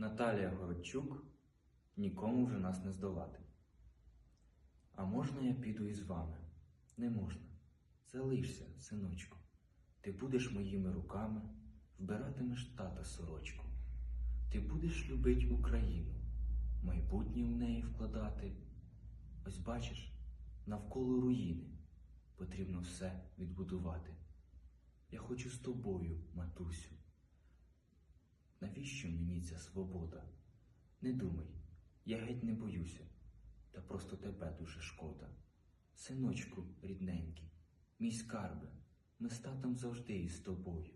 Наталія Городчук, нікому вже нас не здолати. А можна я піду із вами? Не можна. Залишся, синочку. Ти будеш моїми руками, вбиратимеш тата сорочку. Ти будеш любить Україну, майбутнє в неї вкладати. Ось бачиш, навколо руїни потрібно все відбудувати. Я хочу з тобою, матусю. Навіщо мені ця свобода? Не думай, я геть не боюся, та просто тебе дуже шкода. Синочку рідненький, мій скарбе, ми з татом завжди із тобою.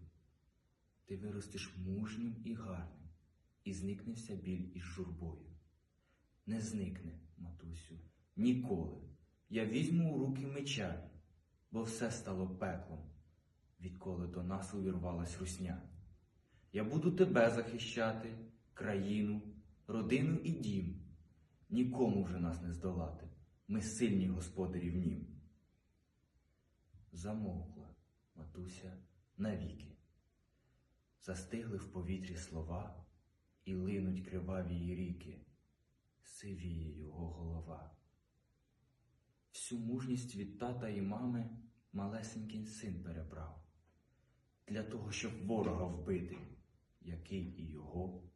Ти виростеш мужнім і гарним, і зникне вся біль із журбою. Не зникне, матусю, ніколи. Я візьму у руки меча, бо все стало пеклом, відколи до нас увірвалась русня. Я буду тебе захищати, країну, родину і дім. Нікому вже нас не здолати. Ми сильні господарі в нім. Замовкла матуся навіки. Застигли в повітрі слова і линуть криваві її ріки. Сивіє його голова. Всю мужність від тата і мами малесенький син перебрав для того, щоб ворога вбити, який і його убивав.